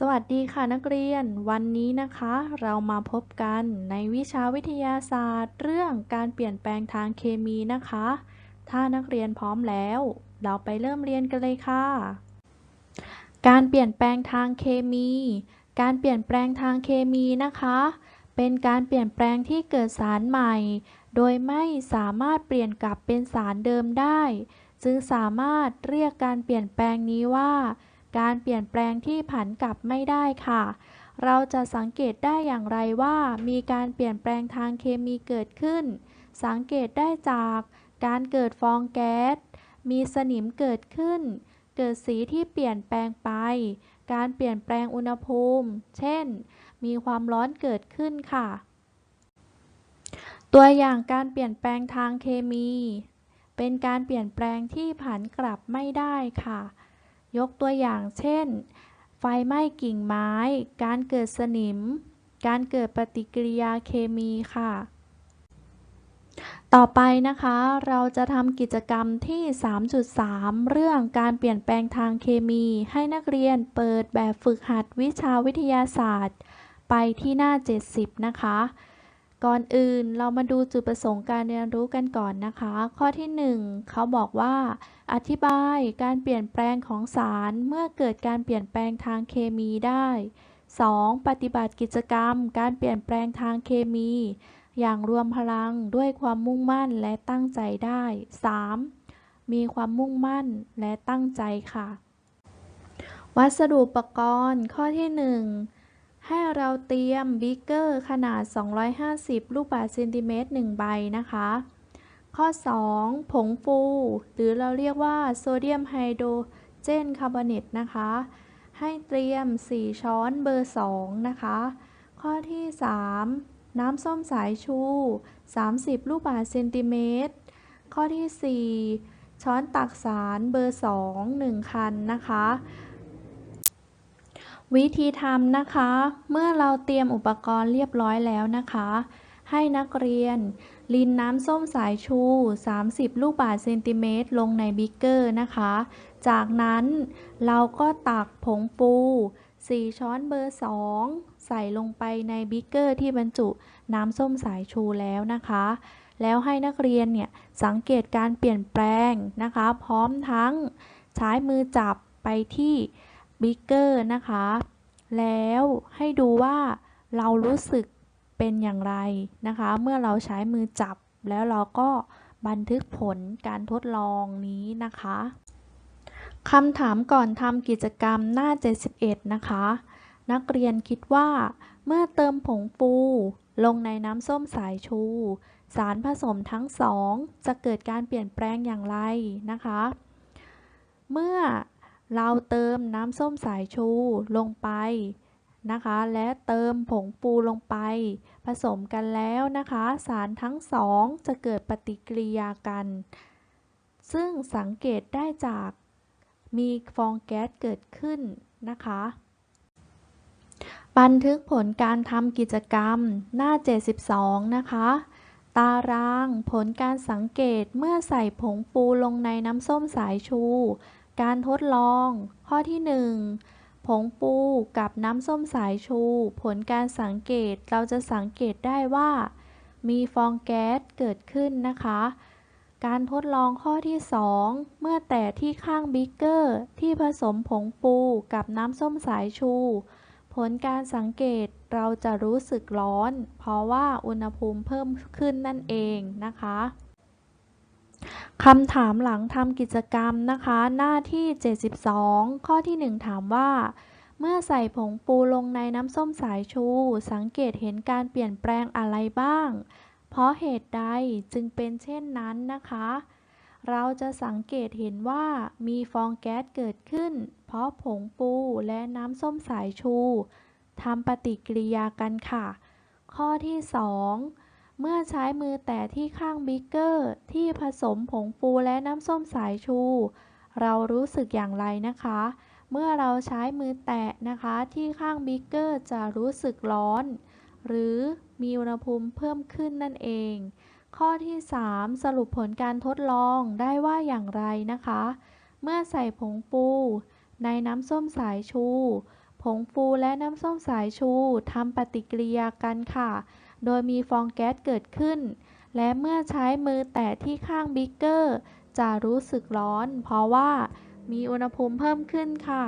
สวัสดีค่ะนักเรียน วันนี้นะคะ เรามาพบกันในวิชาวิทยาศาสตร์ เรื่องการเปลี่ยนแปลงทางเคมีนะคะ ถ้านักเรียนพร้อมแล้ว เราไปเริ่มเรียนกันเลยค่ะ การเปลี่ยนแปลงทางเคมี การเปลี่ยนแปลงทางเคมีนะคะ เป็นการเปลี่ยนแปลงที่เกิดสารใหม่ โดยไม่สามารถเปลี่ยนกลับเป็นสารเดิมได้จึงสามารถเรียกการเปลี่ยนแปลงนี้ว่า การเปลี่ยนแปลงที่ผันกลับไม่ได้ค่ะ เราจะสังเกตได้อย่างไรว่า มีการเปลี่ยนแปลงทางเคมีเกิดขึ้น สังเกตได้จากการเกิดฟองแก๊ส มีสนิมเกิดขึ้น เกิดสีที่เปลี่ยนแปลงไป การเปลี่ยนแปลงอุณหภูมิ เช่น มีความร้อนเกิดขึ้นค่ะ ตัวอย่างการเปลี่ยนแปลงทางเคมี เป็นการเปลี่ยนแปลงที่ผันกลับไม่ได้ค่ะ ยกตัวอย่างเช่น ไฟไหม้กิ่งไม้ การเกิดสนิม การเกิดปฏิกิริยาเคมีค่ะ ต่อไปนะคะ เราจะทำกิจกรรมที่ 3.3 เรื่องการเปลี่ยนแปลงทางเคมี ให้นักเรียนเปิดแบบฝึกหัดวิชาวิทยาศาสตร์ ไปที่หน้า 70 นะคะ ก่อนอื่นเรามาดูจุดประสงค์การเรียนรู้กันก่อนนะคะ ข้อที่ 1 เขาบอกว่า อธิบายการเปลี่ยนแปลงของสารเมื่อเกิดการเปลี่ยนแปลงทางเคมีได้ 2. ปฏิบัติกิจกรรม การเปลี่ยนแปลงทางเคมี อย่างรวมพลังด้วยความมุ่งมั่นและตั้งใจได้ 3. มีความมุ่งมั่นและตั้งใจค่ะ วัสดุอุปกรณ์ข้อที่ 1 ให้เราเตรียมบีเกอร์ขนาด 250 ลูกบาศก์เซนติเมตร1ใบนะคะ ข้อ 2 ผงฟู หรือเราเรียกว่าโซเดียมไฮโดรเจนคาร์บอเนตนะคะ ให้เตรียม 4 ช้อนเบอร์ 2 นะคะ ข้อที่ 3 น้ำส้มสายชู 30 ลูกบาศก์เซนติเมตร ข้อที่ 4 ช้อนตักสารเบอร์ 2 1 คันนะคะ วิธีทำนะคะ เมื่อเราเตรียมอุปกรณ์เรียบร้อยแล้วนะคะ ให้นักเรียน ลินน้ำส้มสายชู 30 ลูกบาศก์เซนติเมตรลงในบิ๊กเกอร์นะคะ จากนั้นเราก็ตักผงฟู4 ช้อนเบอร์ 2 ใส่ลงไปในบิ๊กเกอร์ที่บรรจุน้ำส้มสายชูแล้วนะคะ แล้วให้นักเรียนเนี่ยสังเกตการเปลี่ยนแปลงนะคะ พร้อมทั้งใช้มือจับไปที่ บิ๊กเกอร์นะคะ แล้วให้ดูว่าเรารู้สึกเป็นอย่างไรนะคะ เมื่อเราใช้มือจับแล้วเราก็บันทึกผลการทดลองนี้นะคะคำถามก่อนทำกิจกรรมหน้า 71 นะคะ นักเรียนคิดว่าเมื่อเติมผงฟูลงในน้ำส้มสายชู สารผสมทั้งสอง จะเกิดการเปลี่ยนแปลงอย่างไรนะคะ เมื่อ เราเติมน้ำส้มสายชูลงไปนะคะ และเติมผงฟูลงไป ผสมกันแล้วนะคะ สารทั้งสองจะเกิดปฏิกิริยากัน ซึ่งสังเกตได้จากมีฟองแก๊สเกิดขึ้นนะคะ บันทึกผลการทำกิจกรรมหน้า 72 นะคะ ตารางผลการสังเกตเมื่อใส่ผงฟูลงในน้ำส้มสายชู การทดลอง ข้อที่ 1 ผงฟูกับน้ำส้มสายชู ผลการสังเกตเราจะสังเกตได้ว่า มีฟองแก๊สเกิดขึ้นนะคะ การทดลองข้อที่ 2 เมื่อแตะที่ข้างบิ๊กเกอร์ที่ผสมผงฟูกับน้ำส้มสายชู ผลการสังเกตเราจะรู้สึกร้อน เพราะว่าอุณหภูมิเพิ่มขึ้นนั่นเองนะคะ คำถามหลังทำกิจกรรมนะคะ หน้าที่ 72 ข้อที่ 1 ถามว่า เมื่อใส่ผงปูลงในน้ำส้มสายชู สังเกตเห็นการเปลี่ยนแปลงอะไรบ้าง เพราะเหตุใดจึงเป็นเช่นนั้นนะคะ เราจะสังเกตเห็นว่ามีฟองแก๊สเกิดขึ้น เพราะผงปูและน้ำส้มสายชูทำปฏิกิริยากันค่ะ ข้อที่ 2 เมื่อใช้มือแตะที่ข้างบิ๊กเกอร์ที่ผสมผงฟูและน้ำส้มสายชู เรารู้สึกอย่างไรนะคะ เมื่อเราใช้มือแตะนะคะที่ข้างบิ๊กเกอร์จะรู้สึกร้อน หรือมีอุณหภูมิเพิ่มขึ้นนั่นเอง ข้อที่ 3 สรุปผลการทดลองได้ว่าอย่างไรนะคะ เมื่อใส่ผงฟูในน้ำส้มสายชูผผงฟูและน้ำส้มสายชูทำปฏิกิริยากันค่ะ โดยมีฟองแก๊สเกิดขึ้น และเมื่อใช้มือแตะที่ข้างบิ๊กเกอร์ จะรู้สึกร้อน เพราะว่ามีอุณหภูมิเพิ่มขึ้นค่ะ